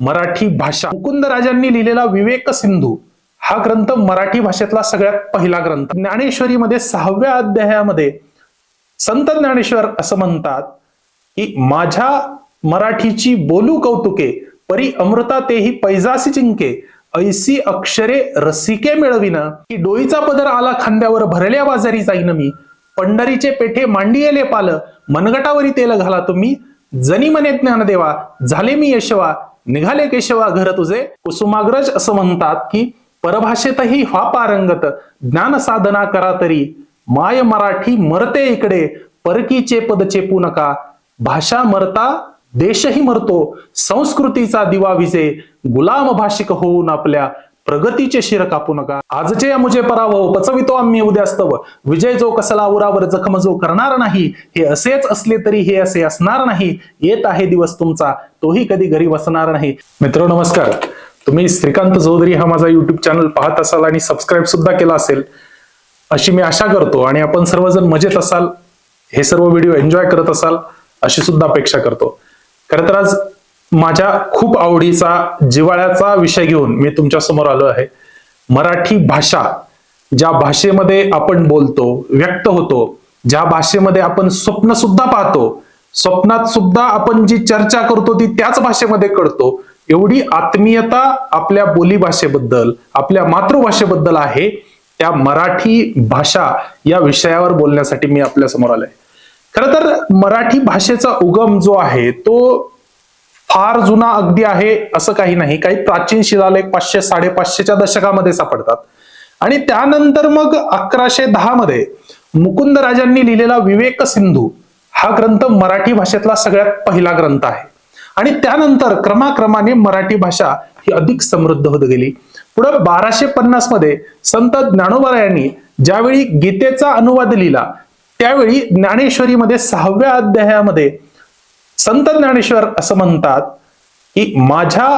मराठी भाषा. मुकुंदराजांनी लिहिलेला विवेक सिंधू हा ग्रंथ मराठी भाषेतला सगळ्यात पहिला ग्रंथ. ज्ञानेश्वरीमध्ये सहाव्या अध्यायामध्ये संत ज्ञानेश्वर असं म्हणतात की माझ्या मराठीची बोलू कौतुके परी अमृता तेही पैजासी चिंके ऐसी अक्षरे रसिके मिळविन की डोईचा पदर आला खांद्यावर भरल्या बाजारी जाईन मी पंढरीचे पेठे मांडियेले पाल मनगटावरी तेल घाला तुम्ही जनी मने ज्ञानदेवा झाले मी यशवा निघाले केशवा घर तुझे. कुसुमाग्रज असं म्हणतात की परभाषेतही व्हा पारंगत ज्ञान साधना करा तरी. माय मराठी मरते इकडे परकीचे पद चेपू नका. भाषा मरता देशही मरतो संस्कृतीचा दिवा विजे. गुलाम भाषिक होऊन आपल्या प्रगतीचे शिर कापू नका. आजचे या मुजे पराभव पचवितो आम्ही उद्यास्तव विजय जो कसला उरावर जखम जो करणार नाही हे असेच असले तरी हे असे असणार नाही. येत आहे दिवस तुमचा तोही कधी घरी बसणार नाही. मित्र नमस्कार. तुम्ही श्रीकांत चौधरी हा माझा युट्यूब चॅनल पाहत असाल आणि सबस्क्राईब सुद्धा केला असेल अशी मी आशा करतो आणि आपण सर्वजण मजेत असाल हे सर्व व्हिडिओ एन्जॉय करत असाल अशी सुद्धा अपेक्षा करतो. खरं तर आज माझ्या खूप आवडीचा जिवाळ्याचा विषय घेऊन मी तुमच्यासमोर आलो आहे. मराठी भाषा ज्या भाषेमध्ये आपण बोलतो व्यक्त होतो ज्या भाषेमध्ये आपण स्वप्न सुद्धा पाहतो स्वप्नात सुद्धा आपण जी चर्चा करतो ती त्याच भाषेमध्ये करतो एवढी आत्मीयता आपल्या बोलीभाषेबद्दल आपल्या मातृभाषेबद्दल आहे. त्या मराठी भाषा या विषयावर बोलण्यासाठी मी आपल्यासमोर आलोय. खर तर मराठी भाषेचा उगम जो आहे तो फार जुना अगदी आहे असं काही नाही. काही प्राचीन शिलालेख पाचशे साडेपाचशेच्या दशकामध्ये सापडतात. आणि त्यानंतर मग अकराशे दहा मध्ये मुकुंद राजांनी लिहिलेला विवेक सिंधू हा ग्रंथ मराठी भाषेतला सगळ्यात पहिला ग्रंथ आहे. आणि त्यानंतर क्रमाक्रमाने मराठी भाषा ही अधिक समृद्ध होत गेली. पुढे बाराशे पन्नासमध्ये संत ज्ञानोबा यांनी ज्यावेळी गीतेचा अनुवाद लिहिला त्यावेळी ज्ञानेश्वरीमध्ये सहाव्या अध्यायामध्ये संत ज्ञानेश्वर असं म्हणतात की माझ्या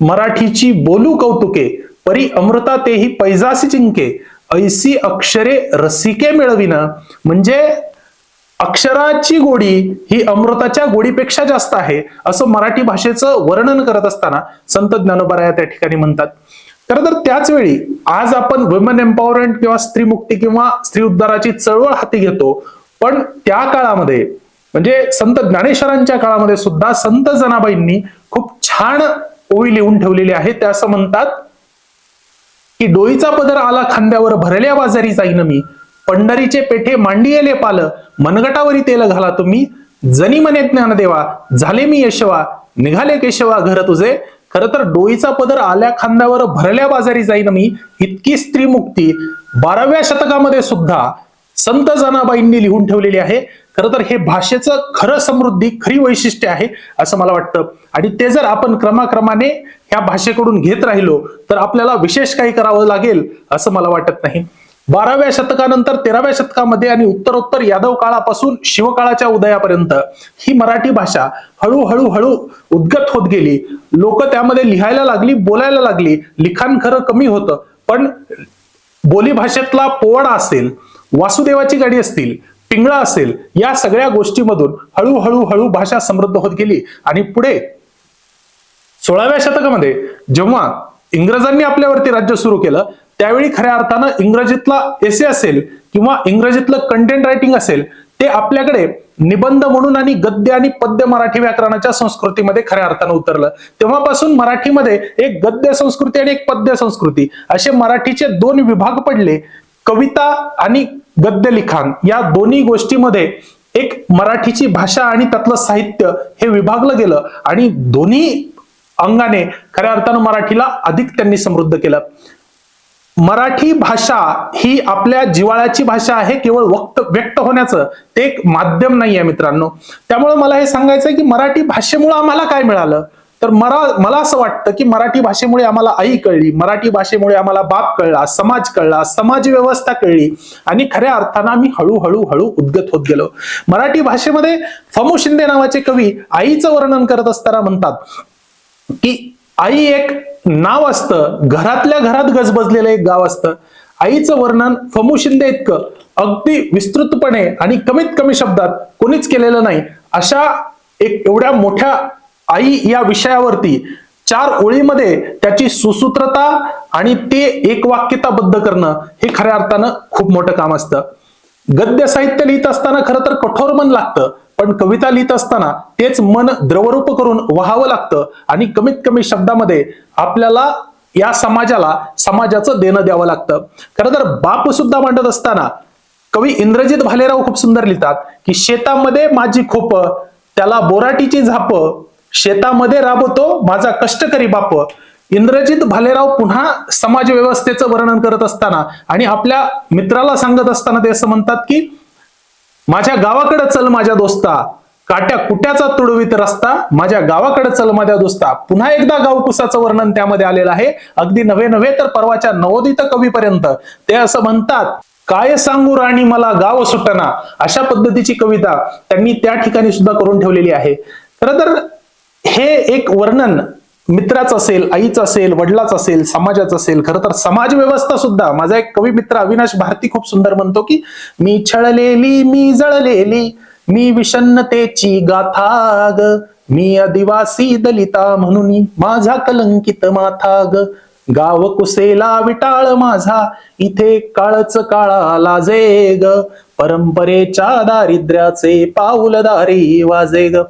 मराठीची बोलू कौतुके परी अमृता तेही पैजासी चिंके ऐसी अक्षरे रसिके मिळविन म्हणजे अक्षराची गोडी ही अमृताच्या गोडीपेक्षा जास्त आहे असं मराठी भाषेचं वर्णन करत असताना संत ज्ञानोबराया त्या ठिकाणी म्हणतात. खरं तर त्याच वेळी आज आपण वुमन एम्पॉवरमेंट किंवा स्त्री मुक्ती किंवा स्त्री उद्धाराची चळवळ हाती घेतो पण त्या काळामध्ये म्हणजे संत ज्ञानेश्वरांच्या काळामध्ये सुद्धा संत जनाबाईंनी खूप छान ओळी लिहून ठेवलेली आहे त्या असं म्हणतात की डोईचा पदर आला खांद्यावर भरल्या बाजारी जाईन मी. पंढरीचे पेठे मांडियेले पाल मनगटावरी तेल घाला तुम्ही. जनी मने ज्ञान देवा झाले मी यशवा. निघाले केशवा घर तुझे. खर तर डोईचा पदर आल्या खांद्यावर भरल्या बाजारी जाईन मी. इतकी स्त्री मुक्ती. बाराव्या शतकामध्ये सुद्धा संत जनाबाईंनी लिहून ठेवलेली आहे. खरं तर हे भाषेचं खरं समृद्धी खरी वैशिष्ट्य आहे असं मला वाटतं. आणि ते जर आपण क्रमाक्रमाने ह्या भाषेकडून घेत राहिलो तर आपल्याला विशेष काही करावं लागेल असं मला वाटत नाही. बाराव्या शतकानंतर तेराव्या शतकामध्ये आणि उत्तरोत्तर यादव काळापासून शिवकाळाच्या उदयापर्यंत ही मराठी भाषा हळूहळू हळू उद्गत होत गेली. लोक त्यामध्ये लिहायला लागली बोलायला लागली. लिखाण खरं कमी होतं. पण बोली भाषेतला पोवाडा असेल वासुदेवाची गाडी असतील पिंगळा असेल या सगळ्या गोष्टीमधून हळूहळू हळू भाषा समृद्ध होत गेली. आणि पुढे सोळाव्या शतकामध्ये जेव्हा इंग्रजांनी आपल्यावरती राज्य सुरू केलं त्यावेळी खऱ्या अर्थानं इंग्रजीतला एसे असेल किंवा इंग्रजीतलं कंटेंट रायटिंग असेल ते आपल्याकडे निबंध म्हणून आणि गद्य आणि पद्य मराठी व्याकरणाच्या संस्कृतीमध्ये खऱ्या अर्थानं उतरलं. तेव्हापासून मराठीमध्ये एक गद्य संस्कृती आणि एक पद्य संस्कृती असे मराठीचे दोन विभाग पडले कविता आणि गद्य लिखाण या दोन्ही गोष्टीमध्ये एक मराठीची भाषा आणि त्यातलं साहित्य हे विभागलं गेलं आणि दोन्ही अंगाने खऱ्या अर्थानं मराठीला अधिक त्यांनी समृद्ध केलं. मराठी भाषा ही आपल्या जिवाळ्याची भाषा आहे केवळ वक्त व्यक्त होण्याचं ते एक माध्यम नाही आहे मित्रांनो. त्यामुळे मला हे सांगायचं की मराठी भाषेमुळे आम्हाला काय मिळालं? तर मला मला असं वाटतं की मराठी भाषेमुळे आम्हाला आई कळली मराठी भाषेमुळे आम्हाला बाप कळला समाज कळला समाज व्यवस्था कळली आणि खऱ्या अर्थानं आम्ही हळूहळू हळू उद्गत होत गेलो. मराठी भाषेमध्ये फमू शिंदे नावाचे कवी आईचं वर्णन करत असताना म्हणतात की आई एक नाव असतं घरातल्या घरात गजबजलेलं एक गाव असतं. आईचं वर्णन फमू शिंदे इतकं अगदी विस्तृतपणे आणि कमीत कमी शब्दात कोणीच केलेलं नाही. अशा एक एवढ्या मोठ्या आई या विषयावरती चार ओळीमध्ये त्याची सुसूत्रता आणि ते एक वाक्यताबद्ध करणं हे खऱ्या अर्थानं खूप मोठं काम असतं. गद्य साहित्य लिहित असताना खरं तर कठोर मन लागतं पण कविता लिहित असताना तेच मन द्रवरूप करून व्हावं लागतं आणि कमीत कमी शब्दामध्ये आपल्याला या समाजाला समाजाचं देणं द्यावं लागतं. खरं तर बाप सुद्धा मांडत असताना कवी इंद्रजित भालेराव खूप सुंदर लिहितात की शेतामध्ये माझी खोप त्याला बोराटीची झाप शेतामध्ये राबवतो माझा कष्टकरी बाप. इंद्रजित भालेराव पुन्हा समाज व्यवस्थेचं वर्णन करत असताना आणि आपल्या मित्राला सांगत असताना ते असं म्हणतात की माझ्या गावाकडे चल माझ्या दोस्ता. काट्या कुट्याचा तुडवीत रस्ता. माझ्या गावाकडे चल माझ्या दोस्ता. पुन्हा एकदा गावकुसाचं वर्णन त्यामध्ये आलेलं आहे. अगदी नव्हे नव्हे तर परवाच्या नवोदित कवीपर्यंत. ते असं म्हणतात काय सांगू राणी मला गाव सुटना. अशा पद्धतीची कविता त्यांनी त्या ठिकाणी सुद्धा करून ठेवलेली आहे. खरं तर हे एक वर्णन मित्राचं असेल आईचं असेल वडिलाचं असेल समाजाचं असेल खरं तर समाज व्यवस्था सुद्धा. माझा एक कवी मित्र अविनाश भारती खूप सुंदर म्हणतो की मी छळलेली मी जळलेली मी विषन्नतेची गाथाग मी आदिवासी दलिता म्हणून माझा कलंकित माथाग गाव कुसेला विटाळ माझा इथे काळच काळा लाजे ग. परंपरेच्या दारिद्र्याचे पाऊलदारी वाजे ग.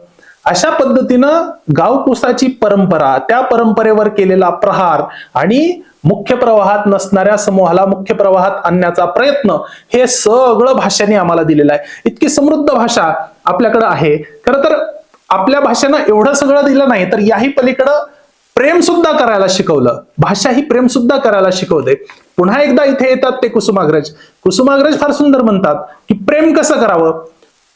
अशा पद्धतीनं गावकुसाची परंपरा त्या परंपरेवर केलेला प्रहार आणि मुख्य प्रवाहात नसणाऱ्या समूहाला मुख्य प्रवाहात आणण्याचा प्रयत्न हे सगळं भाषेने आम्हाला दिलेलं आहे. इतकी समृद्ध भाषा आपल्याकडं आहे. खरं तर आपल्या भाषेनं एवढं सगळं दिलं नाही तर याही पलीकडं प्रेम सुद्धा करायला शिकवलं. भाषा ही प्रेम सुद्धा करायला शिकवते. पुन्हा एकदा इथे येतात ते कुसुमाग्रज. कुसुमाग्रज फार सुंदर म्हणतात की प्रेम कसं करावं?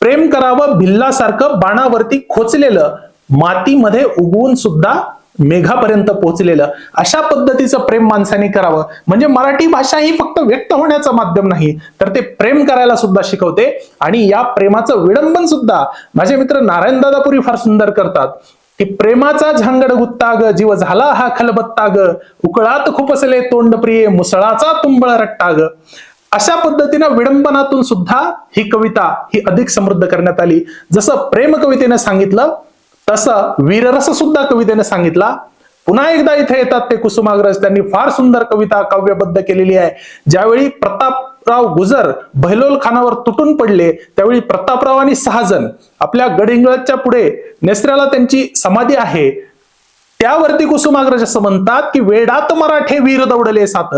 प्रेम करावं भिल्लासारखं बाणावरती खोचलेलं मातीमध्ये उगवून सुद्धा मेघापर्यंत पोहोचलेलं अशा पद्धतीचं प्रेम माणसाने करावं. म्हणजे मराठी भाषा ही फक्त व्यक्त होण्याचं माध्यम नाही तर ते प्रेम करायला सुद्धा शिकवते. आणि या प्रेमाचं विडंबन सुद्धा माझे मित्र नारायण दादापुरी फार सुंदर करतात. की प्रेमाचा झांगड गुत्ता ग जीव झाला हा खलबत्ता ग. उकळात खुपसले तोंड प्रिय मुसळाचा तुंबळ रट्टा ग. अशा पद्धतीनं विडंबनातून सुद्धा ही कविता ही अधिक समृद्ध करण्यात आली. जसं प्रेम कवितेने सांगितलं तसं वीररस सुद्धा कवितेने सांगितला. पुन्हा एकदा इथे येतात ते कुसुमाग्रज. त्यांनी फार सुंदर कविता काव्यबद्ध केलेली आहे. ज्यावेळी प्रतापराव गुजर बहलोल खानावर तुटून पडले त्यावेळी प्रतापराव आणि सहाजण आपल्या गडिंगळच्या पुढे नेसऱ्याला त्यांची समाधी आहे. त्यावरती कुसुमाग्रज असं म्हणतात की वेडात मराठे वीर दौडले सात.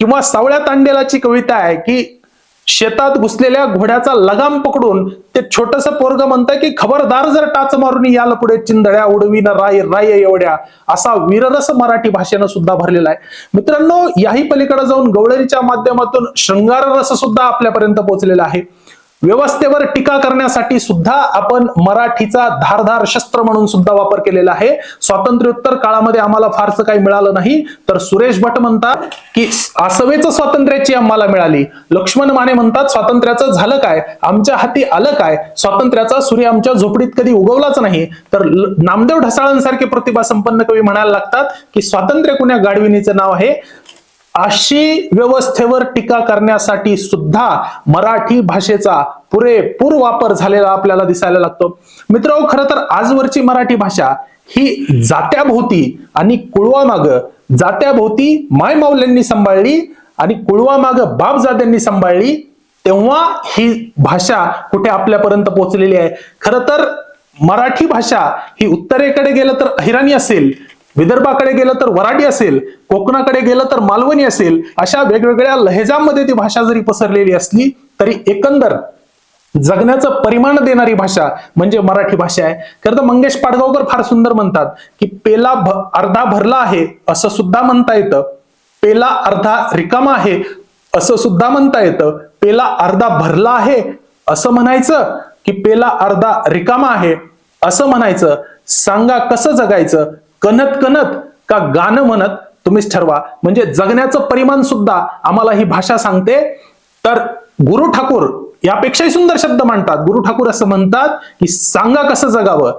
किंवा सावळ्या तांडेलाची कविता आहे की शेतात घुसलेल्या घोड्याचा लगाम पकडून ते छोटस पोरग म्हणतंय की खबरदार जर टाच मारून याला पुढे चिंधड्या उडवीन राय राय एवढ्या. असा वीररस मराठी भाषेनं सुद्धा भरलेला आहे. मित्रांनो याही पलीकडे जाऊन गवळणीच्या माध्यमातून शृंगार रस सुद्धा आपल्यापर्यंत पोहोचलेला आहे. व्यवस्थेवर टीका करण्यासाठी सुद्धा आपण मराठीचा धारधार शस्त्र म्हणून सुद्धा वापर केलेला आहे. स्वातंत्र्योत्तर काळामध्ये आम्हाला फारसं काही मिळालं नाही. तर सुरेश भट म्हणतात की आसवेच स्वातंत्र्याची आम्हाला मिळाली. लक्ष्मण माने म्हणतात स्वातंत्र्याचं झालं काय? आमच्या हाती आलं काय? स्वातंत्र्याचा सूर्य आमच्या झोपडीत कधी उगवलाच नाही. तर नामदेव ढसाळांसारखे प्रतिभा संपन्न कवी म्हणायला लागतात की स्वातंत्र्य कुण्या गाडविणीचं नाव आहे? अशी व्यवस्थेवर टीका करण्यासाठी सुद्धा मराठी भाषेचा पुरेपूर वापर झालेला आपल्याला दिसायला लागतो. मित्र खरं तर आजवरची मराठी भाषा ही जात्याभोवती आणि कुळवामाग जात्याभोवती मायमाऊल्यांनी सांभाळली आणि कुळवामाग बापजाद्यांनी सांभाळली तेव्हा ही भाषा कुठे आपल्यापर्यंत पोहोचलेली आहे? खरं तर मराठी भाषा ही उत्तरेकडे गेलं तर अहिराणी असेल विदर्भाकडे गेलं तर वराडी असेल कोकणाकडे गेलं तर मालवणी असेल अशा वेगवेगळ्या लहेजांमध्ये ती भाषा जरी पसरलेली असली तरी एकंदर जगण्याचं परिमाण देणारी भाषा म्हणजे मराठी भाषा आहे. खरं तर मंगेश पाडगावकर फार सुंदर म्हणतात की पेला अर्धा भरला आहे असं सुद्धा म्हणता येतं. पेला अर्धा रिकामा आहे असं सुद्धा म्हणता येतं. पेला अर्धा भरला आहे असं म्हणायचं की पेला अर्धा रिकामा आहे असं म्हणायचं. सांगा कसं जगायचं? कणत कणत का गाणं म्हणत तुम्हीच ठरवा. म्हणजे जगण्याचं परिमाण सुद्धा आम्हाला ही भाषा सांगते. तर गुरु ठाकूर यापेक्षाही सुंदर शब्द मांडतात. गुरु ठाकूर असं म्हणतात की सांगा कसं जगावं?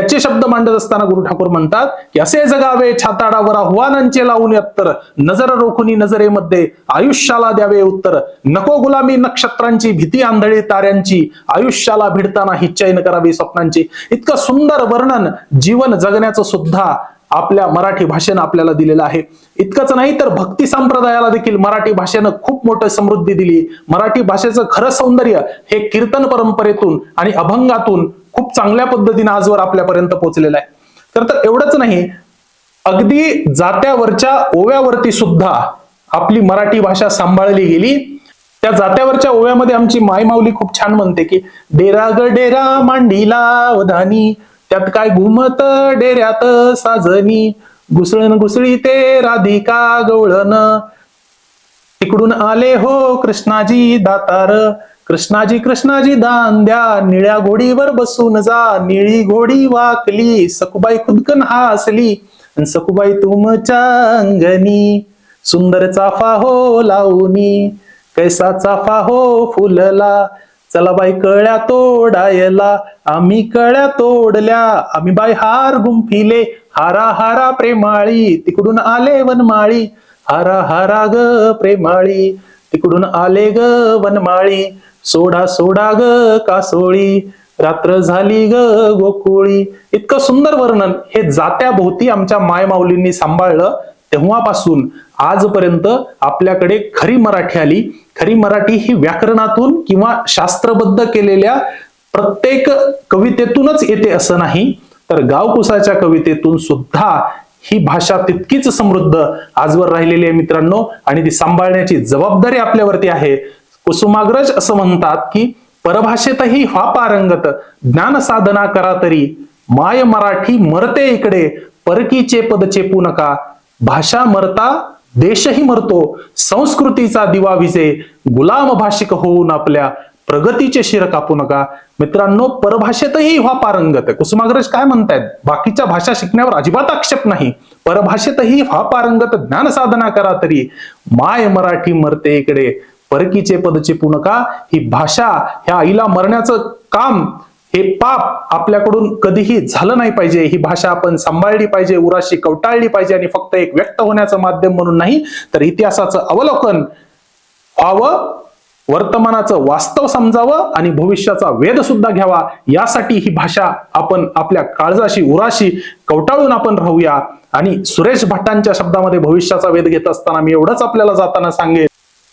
त्याचे शब्द मांडत असताना गुरु ठाकूर म्हणतात की असे जगावे छाताडावर आव्हानांचे लावून उत्तर नजर रोखुनी नजरेमध्ये आयुष्याला द्यावे उत्तर. नको गुलामी नक्षत्रांची भीती आंधळी ताऱ्यांची. आयुष्याला भिडताना ही चैन करावी स्वप्नांची. इतकं सुंदर वर्णन जीवन जगण्याचं सुद्धा आपल्या मराठी भाषेनं आपल्याला दिलेलं आहे. इतकंच नाही तर भक्ती संप्रदायाला देखील मराठी भाषेनं खूप मोठं समृद्धी दिली. मराठी भाषेचं खरं सौंदर्य हे कीर्तन परंपरेतून आणि अभंगातून खूप चांगल्या पद्धतीने आजवर आपल्यापर्यंत पोहोचलेला आहे. तर तर एवढंच नाही अगदी जात्यावरच्या ओव्यावरती सुद्धा आपली मराठी भाषा सांभाळली गेली. त्या जात्यावरच्या ओव्यामध्ये आमची माय माऊली खूप छान म्हणते की डेरा ग डेरा मांडीला वधानी त्यात काय घुमत डेऱ्यात साजनी घुसळण घुसळी ते राधिका गवळण. तिकडून आले हो कृष्णाजी दातार कृष्णाजी कृष्णाजी दान द्या. निळ्या घोडीवर बसून जा. निळी घोडी वाकली. सकुबाई खुदकन हसली. आणि सकुबाई तुमच्या अंगणी. सुंदर चाफा हो लावणी कैसा चाफा हो फुलला. चला बाई कळ्या तोडायला. आम्ही कळ्या तोडल्या. आम्ही बाई हार गुंफिले. हारा हारा प्रेमाळी. तिकडून आले वनमाळी. हारा हारा ग प्रेमाळी. तिकडून आले ग वनमाळी. सोडा सोडा ग कासोळी. रात्र झाली ग गोकुळी. इतकं सुंदर वर्णन. हे जात्या भोवती आमच्या मायमाऊलींनी सांभाळलं तेव्हापासून. आजपर्यंत आपल्याकडे खरी मराठी आली. खरी मराठी ही व्याकरणातून किंवा शास्त्रबद्ध केलेल्या प्रत्येक कवितेतूनच येते असं नाही. तर गावकुसाच्या कवितेतून सुद्धा ही भाषा तितकीच समृद्ध आजवर राहिलेली आहे मित्रांनो. आणि ती सांभाळण्याची जबाबदारी आपल्यावरती आहे. कुसुमाग्रज असं म्हणतात की परभाषेतही व्हा पारंगत ज्ञान साधना करा तरी माय मराठी मरते इकडे परकीचे पद चेपू नका. भाषा मरता देशही मरतो संस्कृतीचा दिवा विजे गुलाम भाषिक होऊन आपल्या प्रगतीचे शिर कापू नका. मित्रांनो परभाषेतही व्हा पारंगत. कुसुमाग्रज काय म्हणतायत? बाकीच्या भाषा शिकण्यावर अजिबात आक्षेप नाही. परभाषेतही व्हा पारंगत ज्ञान साधना करा तरी माय मराठी मरते इकडे परकीचे पद पुनका ही भाषा ह्या आईला मरण्याचं काम हे पाप आपल्याकडून कधीही झालं नाही पाहिजे. ही भाषा आपण सांभाळली पाहिजे उराशी कवटाळली पाहिजे आणि फक्त एक व्यक्त होण्याचं माध्यम म्हणून नाही तर इतिहासाचं अवलोकन व्हावं वर्तमानाचं वास्तव समजावं आणि भविष्याचा वेध सुद्धा घ्यावा. यासाठी ही भाषा आपण आपल्या काळजाशी उराशी कवटाळून आपण राहूया. आणि सुरेश भट्टांच्या शब्दामध्ये भविष्याचा वेध घेत असताना मी एवढंच आपल्याला जाताना सांगेन.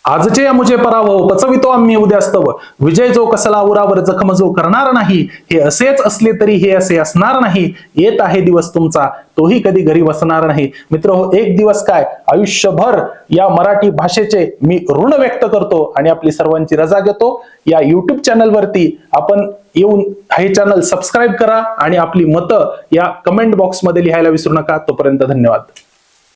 आजचे या मुझे पराभव पचवितो आम्ही उद्यास्तव विजय जो कसला उरावर जखम जो करणार नाही हे असेच असले तरी हे असे असणार नाही. येत आहे दिवस तुमचा तोही कधी घरी बसणार नाही. मित्र हो एक दिवस काय? आयुष्यभर या मराठी भाषेचे मी ऋण व्यक्त करतो आणि आपली सर्वांची रजा घेतो. या युट्यूब चॅनलवरती आपण येऊन हे चॅनल सबस्क्राईब करा आणि आपली मतं या कमेंट बॉक्समध्ये लिहायला विसरू नका. तोपर्यंत धन्यवाद.